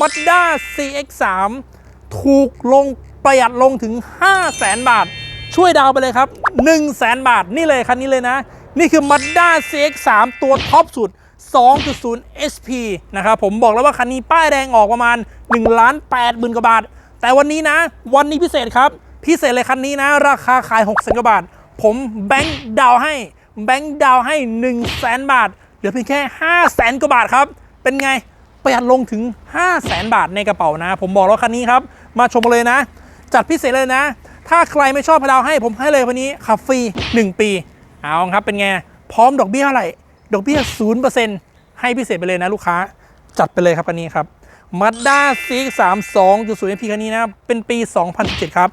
Mazda CX3 ถูกลงประหยัดลงถึง 5 0 0แสนบาท ช่วยดาวไปเลยครับ 1 0 0 0 0แสนบาทนี่เลยคันนี้เลยนะ นี่คือ Mazda CX3 ตัวท็อปสุด 2.0 SP นะครับผมบอกแล้วว่าคันนี้ป้ายแดงออกประมาณ1ล้าน8หมื่นกว่าบาท แต่วันนี้นะ วันนี้พิเศษครับ พิเศษเลยคันนี้นะ ราคาขาย6 0 0 0 0กว่าบาท ผมแบงค์ดาวให้ แบงค์ดาวให้ 1 0 0 0 0แสนบาท เหลือเพียงแค่ 5 0 0แสนกว่าบาทครับ เป็นไง ประหยัดลงถึง 5 0 0แสนบาทในกระเป๋านะ ผมบอกแล้วคันนี้ครับ มาชมกันเลยนะ จัดพิเศษเลยนะ ถ้าใครไม่ชอบพดาวให้ผมให้เลยวันนี้ขับฟรี 1 ปี เอาครับเป็นไง พร้อมดอกเบี้ยเท่าไหร่ ดอกเบี้ย 0%ให้พิเศษไปเลยนะลูกค้า จัดไปเลยครับคันนี้ครับ Mazda CX-3 2.0 MP คันนี้นะ เป็นปี 2017 ครับ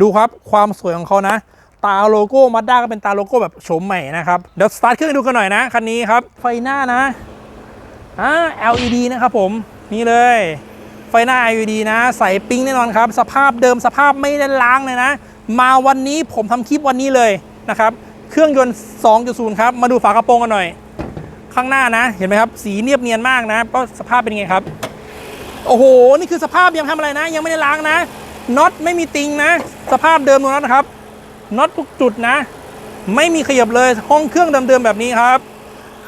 ดูครับความสวยของเขานะ ตาโลโก้ Mazda ก็เป็นตาโลโก้แบบโฉมใหม่นะครับ เดี๋ยวสตาร์ทเครื่องดูกันหน่อยนะ คันนี้ครับ ไฟหน้านะ อ่า LED นะครับผม นี่เลย ไฟหน้า LED นะ ใส่ปิ้งแน่นอนครับ สภาพเดิมสภาพไม่ได้ล้างเลยนะ มาวันนี้ผมทำคลิปวันนี้เลยนะครับ เครื่องยนต์ 2.0 ครับ มาดูฝากระโปรงกันหน่อย ข้างหน้านะ เห็นไหมครับ สีเนียบเนียนมากนะก็สภาพเป็นไงครับ โอ้โห นี่คือสภาพยังทำอะไรนะ ยังไม่ได้ล้างนะ น็อตไม่มีติงนะ สภาพเดิมตรงนั้นนะครับ น็อตทุกจุดนะ ไม่มีขยับเลย ห้องเครื่องเดิมๆแบบนี้ครับ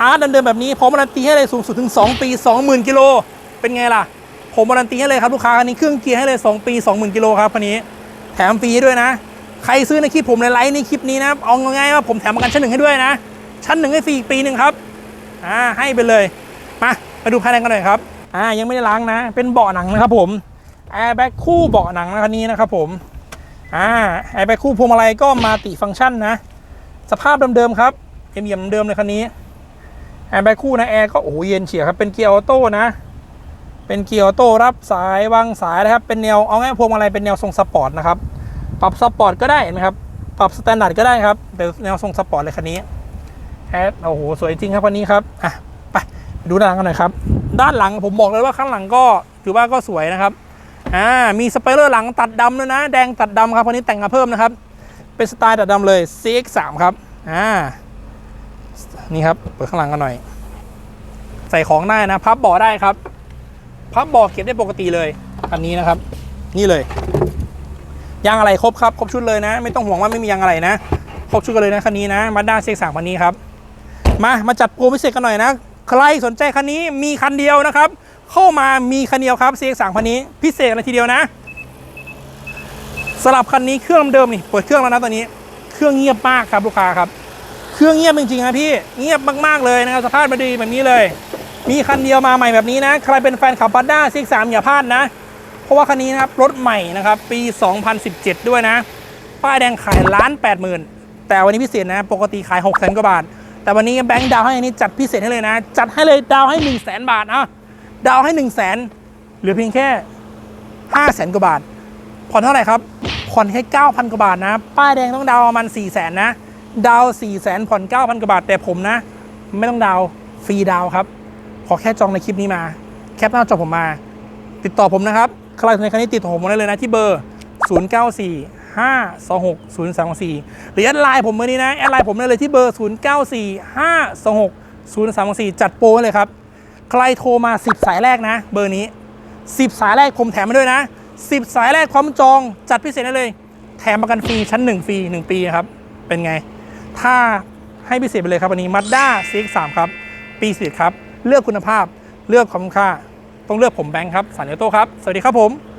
อาร์ตเดิมๆแบบนี้ผมการันตีให้เลยสูงสุดถึง 2 ปี 20,000 กิโล เป็นไงล่ะ ผมการันตีให้เลยครับลูกค้าคันนี้เครื่องเกียร์ให้เลย 2 ปี 20,000 กิโลครับคันนี้ แถมฟรีด้วยนะ ใครซื้อในคลิปผมในไลฟ์ในคลิปนี้นะเอาง่ายๆว่าผมแถมประกันชั้นหนึ่งให้ด้วยนะ ชั้นหนึ่งให้ฟรีปีหนึ่งครับอ่าให้ไปเลยมามาดูภายในกันหน่อยครับอ่ายังไม่ได้ล้างนะ เป็นเบาะหนังนะครับผมแอร์แบ็กคู่เบาะหนังนะคันนี้นะครับผมอ่าแอร์แบ็กคู่พวงมาลัยก็มาติฟังก์ชันนะ สภาพเดิมๆครับเยี่ยมๆเดิมเลยคันนี้ แอร์แบ็กคู่นะแอร์ก็โอ้โหเย็นเฉียบครับเป็นเกียร์ออโต้นะ เป็นเกียร์ออโต้รับสายวางสายนะครับ เป็นแนวเอาง่ายพวงมาลัยเป็นแนวทรงสปอร์ตนะครับ ปรับสปอร์ตก็ได้เห็นไหมครับ ปรับสแตนดาร์ดก็ได้ครับเป็นแนวทรงสปอร์ตเลยคันนี้แอดโอ้โหสวยจริงครับคันนี้ครับอะไปดูด้านหลังกันหน่อยครับ ด้านหลังผมบอกเลยว่าข้างหลังก็ถือว่าก็สวยนะครับอ่ามีสไปเลอร์หลังตัดดำด้วยนะ แดงตัดดำครับคันนี้แต่งมาเพิ่มนะครับ เป็นสไตล์ตัดดำเลย CX3 ครับอ่า นี่ครับเปิดข้างหลังกันหน่อย ใส่ของได้นะ พับเบาะได้ครับ พับเบาะเก็บได้ปกติเลยอันนี้นะครับ นี่เลยยางอะไรครบครับครบชุดเลยนะ ไม่ต้องห่วงว่าไม่มียางอะไรนะครบชุดกันเลยนะคันนี้นะมาด้าเซ็กสามคันนี้ครับมามาจัดโปรพิเศษกันหน่อยนะ ใครสนใจคันนี้มีคันเดียวนะครับ เข้ามามีคันเดียวครับ CX3 คันนี้พิเศษเลยทีเดียวนะสลับคันนี้เครื่องเดิมนี่เปิดเครื่องแล้วนะตอนนี้ เครื่องเงียบมากครับลูกค้าครับ เครื่องเงียบจริงๆนะพี่เงียบมากๆเลยนะครับสภาพมาดีแบบนี้เลย มีคันเดียวมาใหม่แบบนี้นะ ใครเป็นแฟนขับบัตด้าซิกสามอย่าพลาดนะ เพราะว่าคันนี้นะครับรถใหม่นะครับปี 2017 ด้วยนะ ป้ายแดงขายล้านแปดหมื่นแต่วันนี้พิเศษนะ ปกติขาย6 0แสนกว่าบาท แต่วันนี้แบงค์ดาวให้อันนี้จัดพิเศษให้เลยนะ จัดให้เลยดาวให้1 0 0 0 0แสนบาทอะดาวให้1 0 0 0 0แสนเหลือเพียงแค่5 0 0แสนกว่าบาทผ่อนเท่าไหร่ครับผ่อนแค่9,000 กว่าบาทนะ ป้ายแดงต้องดาวประมาณ4 0 0แสนนะ ดาว4 0 0แสนผ่อน9,000กว่าบาท แต่ผมนะ ไม่ต้องดาวฟรีดาวครับ ขอแค่จองในคลิปนี้มา แคปหน้าจอผมมา ติดต่อผมนะครับ ใครสนใจคันนี้ติดต่อผมได้เลยนะ ที่เบอร์ 0 9 4 5 2 6 0 3 2 4 หรือแอดไลน์ผมเบอร์นี้นะ แอดไลน์ผมได้เลยที่เบอร์ 0 9 4 5 2 6 0 3 2 4 จัดโปรไว้เลยครับ ใครโทรมา 10 สายแรกนะ เบอร์นี้ 10 สายแรกผมแถมมาด้วยนะ 10 สายแรกพร้อมจองจัดพิเศษได้เลย แถมประกันฟรีชั้น 1 ฟรี 1 ปีครับ เป็นไง ถ้าให้พิเศษไปเลยครับวันนี้ Mazda CX-3 ครับ ปีสิครับ เลือกคุณภาพ เลือกความคุ้มค่า ต้องเลือกผมแบงค์ครับสันเนโต้ครับ สวัสดีครับผม